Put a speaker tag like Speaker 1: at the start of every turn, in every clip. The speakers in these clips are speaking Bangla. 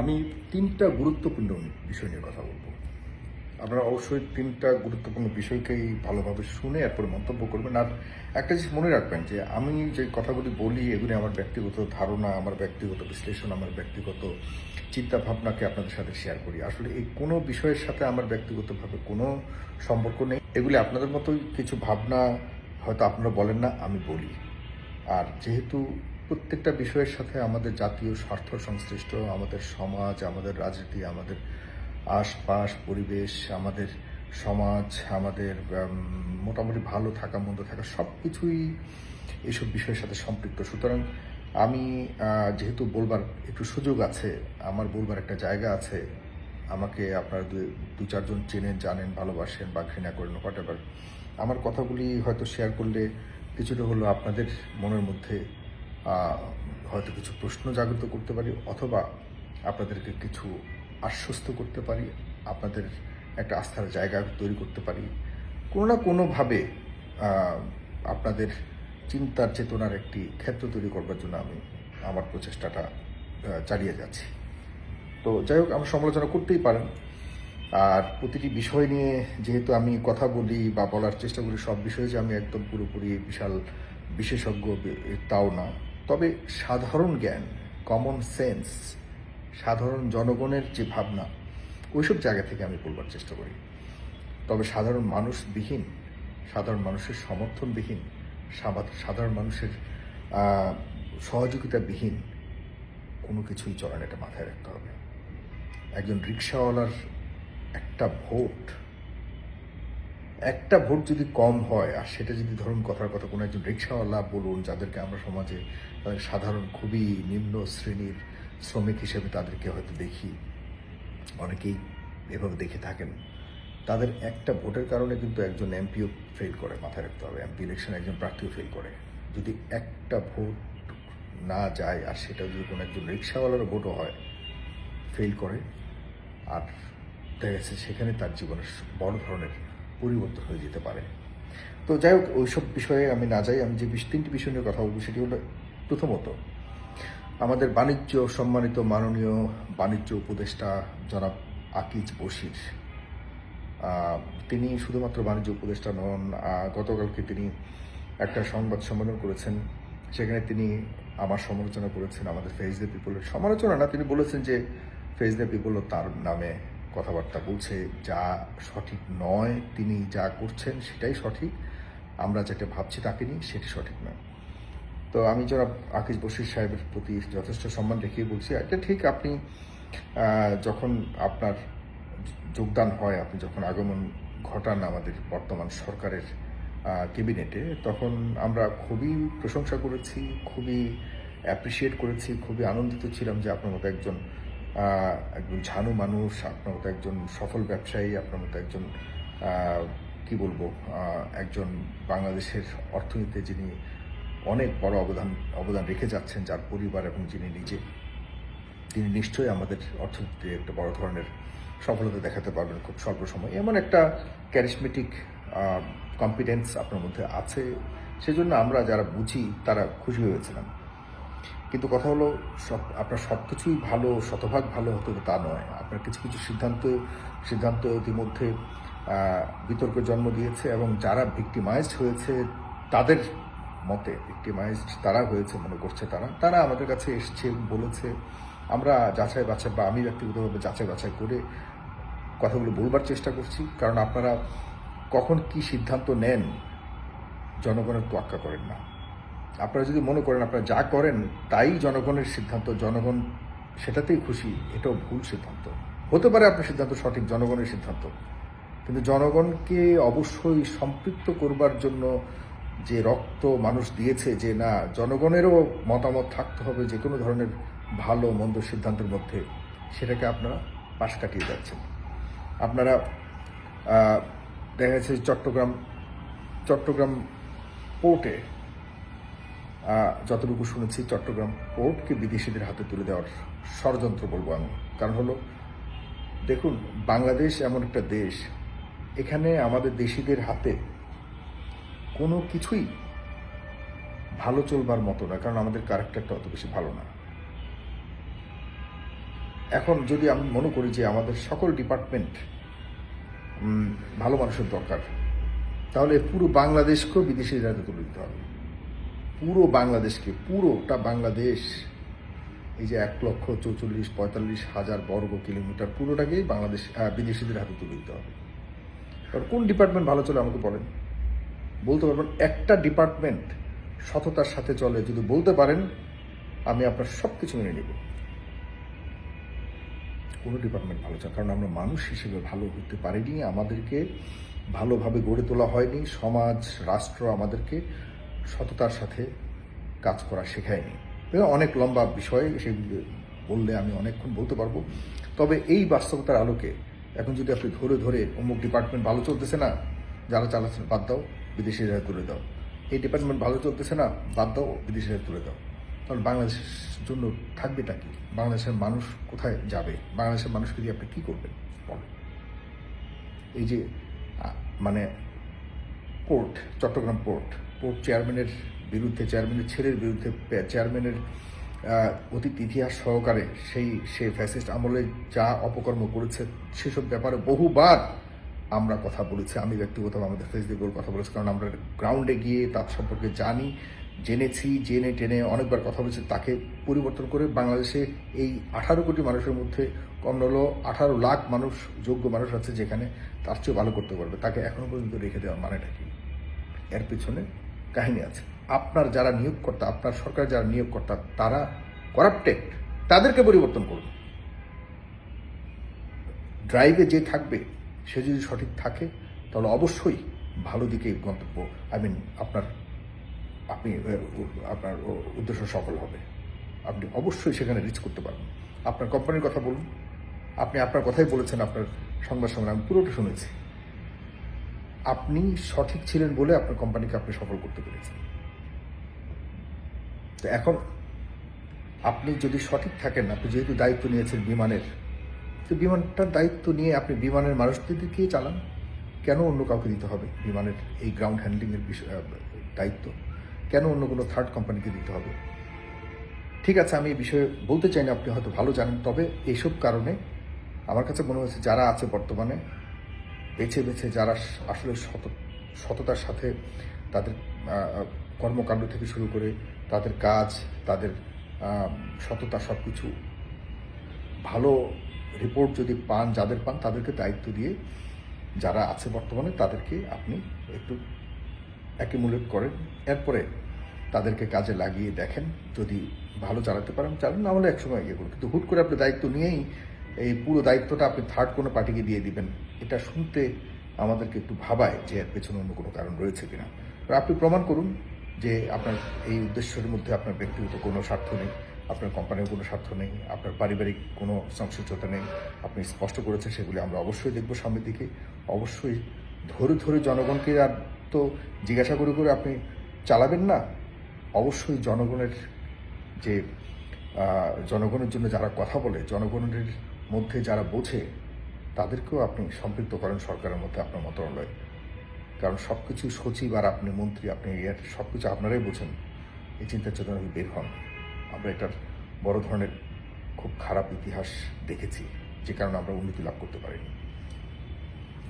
Speaker 1: আমি তিনটা গুরুত্বপূর্ণ বিষয় নিয়ে কথা বলব। আপনারা অবশ্যই তিনটা গুরুত্বপূর্ণ বিষয়কেই ভালোভাবে শুনে এরপরে মন্তব্য করবেন। আর একটা জিনিস মনে রাখবেন যে, আমি যে কথাগুলি বলি, এগুলি আমার ব্যক্তিগত ধারণা, আমার ব্যক্তিগত বিশ্লেষণ, আমার ব্যক্তিগত চিন্তা ভাবনাকে আপনাদের সাথে শেয়ার করি। আসলে এই কোনো বিষয়ের সাথে আমার ব্যক্তিগতভাবে কোনো সম্পর্ক নেই। এগুলি আপনাদের মতোই কিছু ভাবনা হয়তো আপনারা বলেন না, আমি বলি। আর যেহেতু প্রত্যেকটা বিষয়ের সাথে আমাদের জাতীয় স্বার্থ সংশ্লিষ্ট, আমাদের সমাজ, আমাদের রাজনীতি, আমাদের আশপাশ, পরিবেশ, আমাদের সমাজ, আমাদের মোটামুটি ভালো থাকা, মন্দ থাকা সব কিছুই এইসব বিষয়ের সাথে সম্পৃক্ত। সুতরাং আমি যেহেতু বলবার একটু সুযোগ আছে, আমার বলবার একটা জায়গা আছে, আমাকে আপনারা দু চারজন চেনেন, জানেন, ভালোবাসেন বা ঘৃণা করেন হোয়াট আমার কথাগুলি হয়তো শেয়ার করলে কিছুটা হলো আপনাদের মনের মধ্যে হয়তো কিছু প্রশ্ন জাগ্রত করতে পারি, অথবা আপনাদেরকে কিছু আশ্বস্ত করতে পারি, আপনাদের একটা আস্থার জায়গা তৈরি করতে পারি। কোনো না কোনোভাবে আপনাদের চিন্তার চেতনার একটি ক্ষেত্র তৈরি করবার জন্য আমি আমার প্রচেষ্টাটা চালিয়ে যাচ্ছি। তো যাই হোক, আমার সমালোচনা করতেই পারেন। আর প্রতিটি বিষয় নিয়ে যেহেতু আমি কথা বলি বা বলার চেষ্টা করি, সব বিষয়ে যে আমি একদম পুরোপুরি বিশাল বিশেষজ্ঞ তাও না। তবে সাধারণ জ্ঞান কমন সেন্স সাধারণ জনগণের যে ভাবনা, ওইসব জায়গা থেকে আমি বলবার চেষ্টা করি। তবে সাধারণ মানুষবিহীন, সাধারণ মানুষের সমর্থনবিহীন সাধারণ মানুষের সহযোগিতাবিহীন কোনো কিছুই চলে এটা মাথায় রাখতে হবে। একজন রিক্সাওয়ালার একটা ভোট একটা ভোট যদি কম হয়, আর সেটা যদি ধরুন কথার কথা কোনো একজন রিক্সাওয়ালা বলুন, যাদেরকে আমরা সমাজে সাধারণ খুবই নিম্ন শ্রেণির শ্রমিক হিসেবে তাদেরকে হয়তো দেখি, অনেকেই এভাবে দেখে থাকেন। তাদের একটা ভোটের কারণে কিন্তু একজন এমপিও ফেল করে, মাথায় রাখতে হবে। এমপি ইলেকশনে একজন প্রার্থীও ফেল করে। যদি একটা ভোট না যায়, আর সেটা যদি কোনো একজন রিক্সাওয়ালার ভোটও হয় ফেল করে, আর দেখা গেছে সেখানে তার জীবনের বড় ধরনের পরিবর্তন হয়ে যেতে পারে। তো যাই হোক, ওইসব বিষয়ে আমি না যাই, আমি যে তিনটি বিষয় নিয়ে কথা বলব সেটি হলো প্রথমত, আমাদের বাণিজ্য সম্মানিত মাননীয় বাণিজ্য উপদেষ্টা জনাব আকিজ বশির তিনি শুধুমাত্র বাণিজ্য উপদেষ্টা নন গতকালকে তিনি একটা সংবাদ সম্মেলন করেছেন, সেখানে তিনি আমার সমালোচনা করেছেন, আমাদের ফেস দ্য পিপলের সমালোচনা না, তিনি বলেছেন যে ফেস দ্য পিপলও তার নামে কথাবার্তা বলছে, যা সঠিক নয়, তিনি যা করছেন সেটাই সঠিক। আমরা যেটা ভাবছি তাকে নিয়ে সেটি সঠিক নয়। তো আমি যারা আকিজ বশির সাহেবের প্রতি যথেষ্ট সম্মান রেখেই বলছি এটা ঠিক আপনি যখন আপনার যোগদান হয়, আপনি যখন আগমন ঘটান আমাদের বর্তমান সরকারের ক্যাবিনেটে, তখন আমরা খুবই প্রশংসা করেছি, খুবই অ্যাপ্রিসিয়েট করেছি, খুবই আনন্দিত ছিলাম যে আপনার মতো একজন একজন ঝানু মানুষ, আপনার মতো একজন সফল ব্যবসায়ী, আপনার মতো একজন কি বলব একজন বাংলাদেশের অর্থনীতিতে যিনি অনেক বড় অবদান অবদান রেখে যাচ্ছেন, যার পরিবার এবং যিনি নিজে, তিনি নিশ্চয়ই আমাদের অর্থনীতিতে একটা বড় ধরনের সফলতা দেখাতে পারবেন খুব স্বল্প সময়। এমন একটা ক্যারিসমেটিক কম্পিটেন্স আপনার মধ্যে আছে। সেজন্য আমরা যারা বুঝি, তারা খুশি হয়েছিলাম কিন্তু কথা হলো সব আপনার সব কিছুই ভালো শতভাগ ভালো হতে হবে তা নয়। আপনার কিছু কিছু সিদ্ধান্ত সিদ্ধান্ত ইতিমধ্যে আহ, বিতর্কের জন্ম দিয়েছে এবং যারা ভিক্টিমাইজড হয়েছে তাদের মতে ভিক্টিমাইজড তারা হয়েছে মনে করছে তারা তারা আমাদের কাছে এসছে বলেছে। আমরা যাচাই বাছাই বা আমি ব্যক্তিগতভাবে যাচাই বাছাই করে কথাগুলো বলবার চেষ্টা করছি কারণ আপনারা কখন কি সিদ্ধান্ত নেন জনগণের তোয়াক্কা করেন না। আপনারা যদি মনে করেন, আপনারা যা করেন, তাই জনগণের সিদ্ধান্ত, জনগণ সেটাতেই খুশি, এটাও ভুল সিদ্ধান্ত। হতে পারে আপনার সিদ্ধান্ত সঠিক, জনগণের সিদ্ধান্ত। কিন্তু জনগণকে অবশ্যই সম্পৃক্ত করবার জন্য যে রক্ত মানুষ দিয়েছে যে না, জনগণেরও মতামত থাকতে হবে যে কোনো ধরনের ভালো, মন্দ সিদ্ধান্তের মধ্যে সেটাকে আপনারা পাশ কাটিয়ে যাচ্ছেন। আপনারা দেখা যাচ্ছে চট্টগ্রাম চট্টগ্রাম পোর্টে যতটুকু শুনেছি, চট্টগ্রাম পোর্টকে বিদেশিদের হাতে তুলে দেওয়ার ষড়যন্ত্র বলব আমি। কারণ হলো, দেখুন, বাংলাদেশ এমন একটা দেশ, এখানে আমাদের দেশিদের হাতে কোনো কিছুই ভালো চলবার মতো না, কারণ আমাদের ক্যারেক্টারটা অত বেশি ভালো না। এখন যদি আমি মনে করি যে আমাদের সকল ডিপার্টমেন্ট ভালো মানুষের দরকার, তাহলে পুরো বাংলাদেশকেও বিদেশি রাজ্যে তুলে দিতে হবে। পুরো বাংলাদেশকে, পুরোটা বাংলাদেশ, এই যে এক লক্ষ চৌচল্লিশ, পঁয়তাল্লিশ হাজার বর্গ কিলোমিটার, পুরোটাকেই বাংলাদেশ বিদেশিদের হাতে তুলে দিতে হবে। এবার কোন ডিপার্টমেন্ট ভালো চলে আমাকে বলেন। বলতে পারবেন একটা ডিপার্টমেন্ট সততার সাথে চলে। যদি বলতে পারেন, আমি আপনার সব কিছু মেনে নেব। কোনো ডিপার্টমেন্ট ভালো চলে, কারণ আমরা মানুষ হিসেবে ভালো হতে পারিনি। আমাদেরকে ভালোভাবে গড়ে তোলা হয়নি। সমাজ, রাষ্ট্র আমাদেরকে সততার সাথে কাজ করা শেখায়নি। অনেক লম্বা বিষয়, সে বললে আমি অনেকক্ষণ বলতে পারব। তবে এই বাস্তবতার আলোকে এখন যদি আপনি ধরে ধরে অমুক ডিপার্টমেন্ট ভালো চলতেছে না, যারা চালাচ্ছেন বাদ দাও বিদেশিরা তুলে দাও। এই ডিপার্টমেন্ট ভালো চলতেছে না, বাদ দাও বিদেশিরা তুলে দাও। তাহলে বাংলাদেশের জন্য থাকবেটা কি? বাংলাদেশের মানুষ কোথায় যাবে? বাংলাদেশের মানুষকে দিয়ে আপনি কী করবেন? বলেন। এই যে মানে পোর্ট চট্টগ্রাম পোর্ট পোর্ট চেয়ারম্যানের বিরুদ্ধে, চেয়ারম্যানের ছেলের বিরুদ্ধে চেয়ারম্যানের অতীত ইতিহাস সহকারে সেই, সে ফ্যাসিস্ট আমলে যা অপকর্ম করেছে সেসব ব্যাপারে বহুবার আমরা কথা বলেছি। আমি ব্যক্তিগতভাবে আমাদের ফেসবুকের কথা বলেছি কারণ আমরা গ্রাউন্ডে গিয়ে তার সম্পর্কে জানি, জেনেছি, জেনে টেনে অনেকবার কথা বলেছি। তাকে পরিবর্তন করে বাংলাদেশে এই আঠারো কোটি মানুষের মধ্যে কম আঠারো লাখ মানুষ, যোগ্য মানুষ আছে যেখানে তার চেয়ে ভালো করতে পারবে। তাকে এখনও পর্যন্ত রেখে দেওয়া মানেটা কি? এর পিছনে কাহিনী আছে। আপনার যারা নিয়োগকর্তা, আপনার সরকার যারা নিয়োগকর্তা, তারা করাপ্টেড তাদেরকে পরিবর্তন করুন। ড্রাইভে যে থাকবে, সে যদি সঠিক থাকে, তাহলে অবশ্যই ভালো দিকে গন্তব্য আই মিন আপনার, আপনি আপনার উদ্দেশ্য সফল হবে। আপনি অবশ্যই সেখানে রিচ করতে পারবেন। আপনার কোম্পানির কথা বলুন। আপনি আপনার কথাই বলেছেন, আপনার সংবাদ সম্মেলন, আমি পুরোটা শুনেছি। আপনি সঠিক ছিলেন বলে আপনার কোম্পানিকে আপনি সফল করতে পেরেছেন। তো এখন আপনি যদি সঠিক থাকেন, আপনি যেহেতু দায়িত্ব নিয়েছেন বিমানের, তো বিমানটার দায়িত্ব নিয়ে আপনি বিমানের মানুষদেরকে চালান। কেন অন্য কাউকে দিতে হবে বিমানের এই গ্রাউন্ড হ্যান্ডলিংয়ের বিষয় দায়িত্ব? কেন অন্য কোনো থার্ড কোম্পানিকে দিতে হবে? ঠিক আছে, আমি এই বিষয়ে বলতে চাই না, আপনি হয়তো ভালো জানেন, তবে এইসব কারণে আমার কাছে মনে হচ্ছে যারা আছে বর্তমানে বেছে বেছে যারা আসলে সত সততার সাথে তাদের কর্মকাণ্ড থেকে শুরু করে তাদের কাজ, তাদের সততা সব কিছু ভালো রিপোর্ট যদি পান, যাদের পান, তাদেরকে দায়িত্ব দিয়ে যারা আছে বর্তমানে তাদেরকে আপনি একটু অ্যাকিমুলেট করেন। এরপরে তাদেরকে কাজে লাগিয়ে দেখেন। যদি ভালো চালাতে পারেন, চালান, না হলে একসময় ইয়ে করুন। কিন্তু হুট করে আপনি দায়িত্ব নিয়েই এই পুরো দায়িত্বটা আপনি থার্ড কোনো পার্টিকে দিয়ে দিবেন, এটা শুনতে আমাদেরকে একটু ভাবায় যে এর পেছনে অন্য কোনো কারণ রয়েছে কিনা। আপনি প্রমাণ করুন যে আপনার এই উদ্দেশ্যের মধ্যে আপনার ব্যক্তিগত কোনো স্বার্থ নেই, আপনার কোম্পানির কোনো স্বার্থ নেই, আপনার পারিবারিক কোনো সংশ্লিষ্টতা নেই। আপনি স্পষ্ট করেছেন, সেগুলি আমরা অবশ্যই দেখব সামনের দিকে। অবশ্যই ধরে ধরে জনগণকে আর তো জিজ্ঞাসা করে করে আপনি চালাবেন না। অবশ্যই জনগণের যে জনগণের জন্য যারা কথা বলে, জনগণের মধ্যে যারা বোঝে, তাদেরকেও আপনি সম্পৃক্ত করেন সরকারের মধ্যে আপনার মন্ত্রণালয়ে। কারণ সব কিছু সচিব আর আপনি মন্ত্রী, আপনি এর সব কিছু আপনারাই বোঝেন। এই চিন্তা চেতনা বের হন। আমরা এটার বড় ধরনের খুব খারাপ ইতিহাস দেখেছি, যে কারণে আমরা উন্নতি লাভ করতে পারিনি।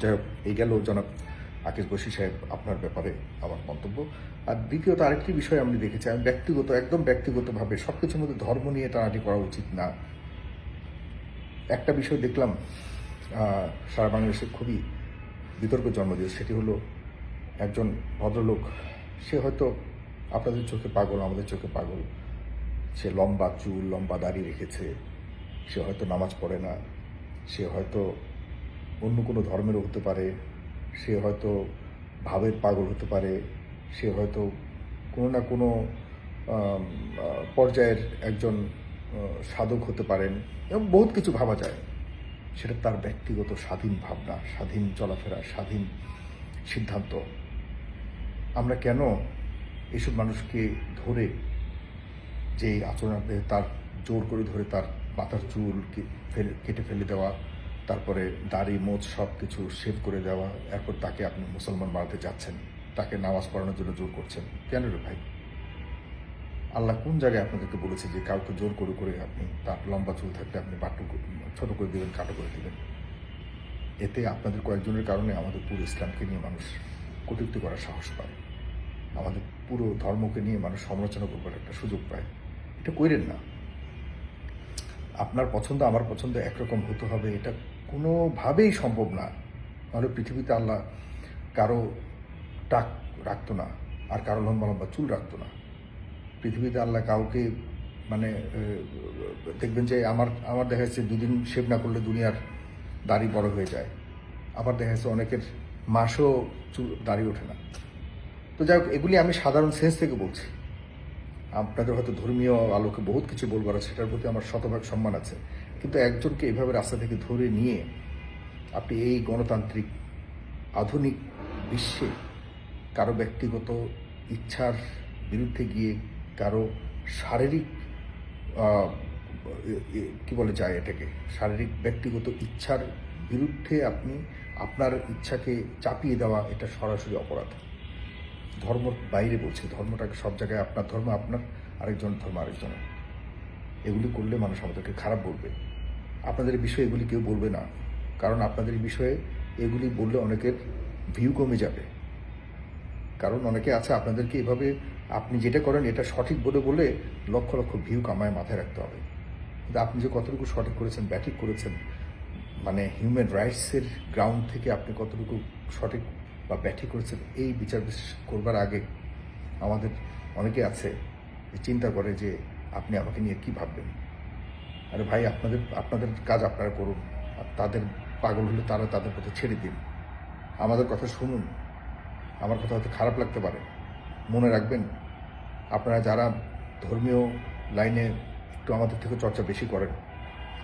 Speaker 1: যাই হোক, এই গেল জনাব আকিস বসি সাহেব আপনার ব্যাপারে আমার মন্তব্য। আর দ্বিতীয়ত আরেকটি বিষয় আমি দেখেছি, আমি ব্যক্তিগত একদম ব্যক্তিগতভাবে সব কিছুর মধ্যে ধর্ম নিয়ে টানাটি করা উচিত না। একটা বিষয় দেখলাম সারা বাংলাদেশে খুবই বিতর্ক জন্ম দিয়ে সেটি হলো একজন ভদ্রলোক, সে হয়তো আপনাদের চোখে পাগল, আমাদের চোখে পাগল। সে লম্বা চুল, লম্বা দাড়ি রেখেছে, সে হয়তো নামাজ পড়ে না, সে হয়তো অন্য কোনো ধর্মেরও হতে পারে, সে হয়তো ভাবের পাগল হতে পারে, সে হয়তো কোনো না কোনো পর্যায়ের একজন সাধক হতে পারেন এবং বহুত কিছু ভাবা যায়। সেটা তার ব্যক্তিগত স্বাধীন ভাবনা, স্বাধীন চলাফেরা, স্বাধীন সিদ্ধান্ত। আমরা কেন এইসব মানুষকে ধরে যে আচরণ তার জোর করে ধরে তার মাথার চুল কেটে ফেলে দেওয়া, তারপরে দাড়ি, মোচ সব কিছু শেভ করে দেওয়া, এরপর তাকে আপনি মুসলমান বানাতে যাচ্ছেন, তাকে নামাজ পড়ানোর জন্য জোর করছেন। কেন রে ভাই? আল্লাহ কোন জায়গায় আপনাদেরকে বলেছে যে কাউকে জোর করে করে আপনি তার লম্বা চুল থাকলে আপনি বাট্টু ছোট করে দেবেন কাটো করে দেবেন? এতে আপনাদের কয়েকজনের কারণে আমাদের পুরো ইসলামকে নিয়ে মানুষ কটূক্তি করার সাহস পায়। আমাদের পুরো ধর্মকে নিয়ে মানুষ সমালোচনা করবার একটা সুযোগ পায়। এটা কইরেন না। আপনার পছন্দ, আমার পছন্দ একরকম হতে হবে, এটা কোনোভাবেই সম্ভব না। নাহলে পৃথিবীতে আল্লাহ কারও টাক রাখতো না, আর কারও লম্বা লম্বা চুল রাখতো না। পৃথিবীতে আল্লাহ কাউকে মানে দেখবেন যে আমার আমার দেখা যাচ্ছে দুদিন শেভ না করলে দুনিয়ার দাড়ি বড় হয়ে যায়। আবার দেখা যাচ্ছে অনেকের মাসও দাড়ি ওঠে না। তো যাই হোক, এগুলি আমি সাধারণ সেন্স থেকে বলছি। আপনাদের হয়তো ধর্মীয় আলোকে বহুত কিছু বলবার আছে, সেটার প্রতি আমার শতভাগ সম্মান আছে। কিন্তু একজনকে এভাবে রাস্তা থেকে ধরে নিয়ে আপনি এই গণতান্ত্রিক, আধুনিক বিশ্বে কারও ব্যক্তিগত ইচ্ছার বিরুদ্ধে গিয়ে কারও শারীরিক কি বলে যায় এটাকে? শারীরিক ব্যক্তিগত ইচ্ছার বিরুদ্ধে আপনি আপনার ইচ্ছাকে চাপিয়ে দেওয়া এটা সরাসরি অপরাধ। ধর্ম বাইরে বলছে, ধর্মটাকে সব জায়গায় আপনার ধর্ম, আপনার আরেকজন ধর্ম আরেকজনের। এগুলি করলে মানুষ আমাদেরকে খারাপ বলবে। আপনাদের বিষয়ে এগুলি কেউ বলবে না। কারণ আপনাদের বিষয়ে এগুলি বললে অনেকের ভিউ কমে যাবে। কারণ অনেকে আছে আপনাদেরকে এভাবে আপনি যেটা করেন এটা সঠিক বলে বলে লক্ষ লক্ষ ভিউ কামায় মাথায় রাখতে হবে। কিন্তু আপনি যে কতটুকু সঠিক করেছেন, ব্যাটিক করেছেন মানে হিউম্যান রাইটসের গ্রাউন্ড থেকে আপনি কতটুকু সঠিক বা ব্যাঠিক করেছেন, এই বিচার বিশ্লেষণ করবার আগে আমাদের অনেকে আছে চিন্তা করে যে আপনি আমাকে নিয়ে কি ভাববেন? আরে ভাই, আপনাদের আপনাদের কাজ আপনারা করুন, আর তাদের পাগল হলে তারা তাদের কথা ছেড়ে দিন। আমাদের কথা শুনুন। আমার কথা হয়তো খারাপ লাগতে পারে। মনে রাখবেন, আপনারা যারা ধর্মীয় লাইনে একটু আমাদের থেকে চর্চা বেশি করেন,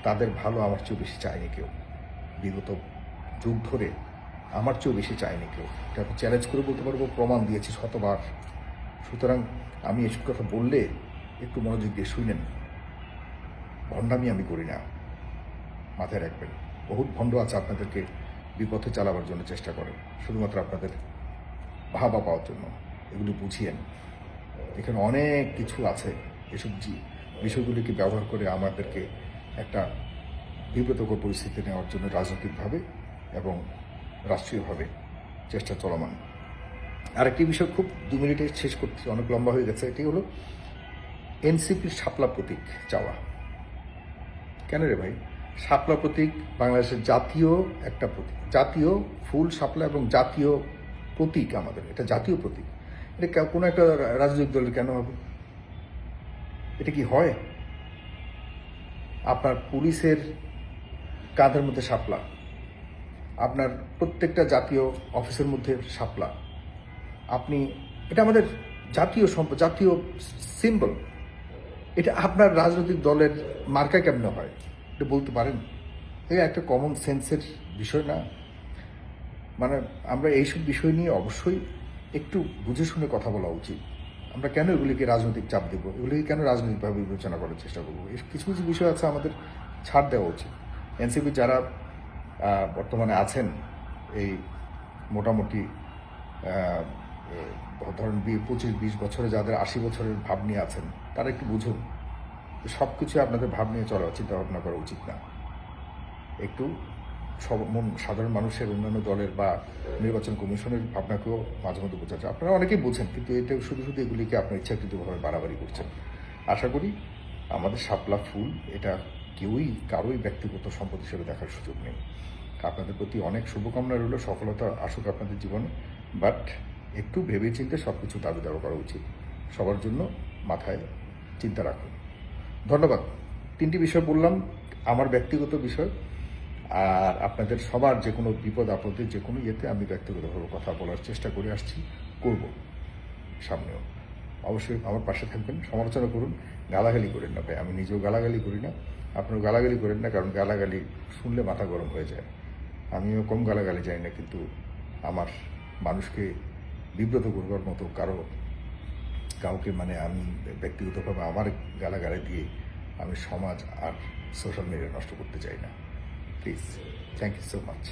Speaker 1: তাদের ভালো আমার চেয়েও বেশি চায়নি কেউ। বিগত যুগ ধরে আমার চেয়েও বেশি চায়নি কেউ। এটা চ্যালেঞ্জ করে বলতে পারব, প্রমাণ দিয়েছি শতবার। সুতরাং আমি এসব কথা বললে একটু মনোযোগ দিয়ে শুনেন। ভণ্ডামি আমি করি না। মাথায় রাখবেন, বহুত ভণ্ড আছে আপনাদেরকে বিপথে চালাবার জন্য চেষ্টা করে শুধুমাত্র আপনাদের ভাবা পাওয়ার জন্য। এগুলি বুঝিয়েন এখানে অনেক কিছু আছে। এসব জি, বিষয়গুলিকে ব্যবহার করে আমাদেরকে একটা বিব্রতকর পরিস্থিতি নেওয়ার জন্য রাজনৈতিকভাবে এবং রাষ্ট্রীয়ভাবে চেষ্টা চলমান। আরেকটি বিষয় খুব দু মিনিটে শেষ করতে অনেক লম্বা হয়ে গেছে। এটি হলো এনসিপির শাপলা প্রতীক চাওয়া। কেন রে ভাই? শাপলা প্রতীক বাংলাদেশের জাতীয় একটা প্রতীক। জাতীয় ফুল, শাপলা এবং জাতীয় প্রতীক আমাদের, এটা জাতীয় প্রতীক। এটা কোনো একটা রাজনৈতিক দলের কেন হবে? এটা কি হয়? আপনার পুলিশের কাঁধের মধ্যে শাপলা, আপনার প্রত্যেকটা জাতীয় অফিসের মধ্যে শাপলা। আপনি, এটা আমাদের জাতীয় সম্পদ জাতীয় সিম্বল এটা আপনার রাজনৈতিক দলের মার্কা কেমনে হয়? এটা বলতে পারেন? এটা একটা কমন সেন্সের বিষয় না? মানে আমরা এইসব বিষয় নিয়ে অবশ্যই একটু বুঝে শুনে কথা বলা উচিত। আমরা কেন এগুলিকে রাজনৈতিক চাপ দেবো? এগুলিকে কেন রাজনৈতিকভাবে বিবেচনা করার চেষ্টা করব? কিছু কিছু বিষয় আছে আমাদের ছাড় দেওয়া উচিত। এনসিপি যারা বর্তমানে আছেন, এই মোটামুটি ধরেন বি- পঁচিশ, বিশ বছরে যাদের আশি বছরের ভাব নিয়ে আছেন, তারা একটু বুঝুন। সব কিছু আপনাদের ভাব নিয়ে চলা চিন্তা ভাবনা করা উচিত না। একটু সাধারণ মানুষের অন্যান্য দলের বা নির্বাচন কমিশনের ভাবনাকেও মাঝে মধ্যে বোঝা যায়। আপনারা অনেকেই বোঝেন, কিন্তু এটা শুধু শুধু এগুলিকে আপনার ইচ্ছাকৃতভাবে বাড়াবাড়ি করছেন। আশা করি আমাদের শাপলা ফুল এটা কেউই কারোই ব্যক্তিগত সম্পদ হিসেবে দেখার সুযোগ নেই। আপনাদের প্রতি অনেক শুভকামনা রইল, সফলতা আসুক আপনাদের জীবনে, বাট একটু ভেবে চিন্তে সব কিছু দাবি দাবা করা উচিত। সবার জন্য মাথায় চিন্তা রাখুন। ধন্যবাদ। তিনটি বিষয় বললাম, আমার ব্যক্তিগত বিষয় আর আপনাদের সবার যে কোনো বিপদ আপদে যে কোনো ইয়েতে আমি ব্যক্তিগতভাবে কথা বলার চেষ্টা করে আসছি, করব সামনেও। অবশ্যই আমার পাশে থাকবেন, সমালোচনা করুন, গালাগালি করেন না ভাই। আমি নিজেও গালাগালি করি না আপনারা গালাগালি করেন না, কারণ গালাগালি শুনলে মাথা গরম হয়ে যায়। আমিও কম গালাগালি জানি না, কিন্তু আমার মানুষকে বিব্রত করবার মতো কারও, কাউকে মানে আমি ব্যক্তিগতভাবে আমার গালাগালি দিয়ে আমি সমাজ আর সোশ্যাল মিডিয়া নষ্ট করতে চাই না। Please thank you so much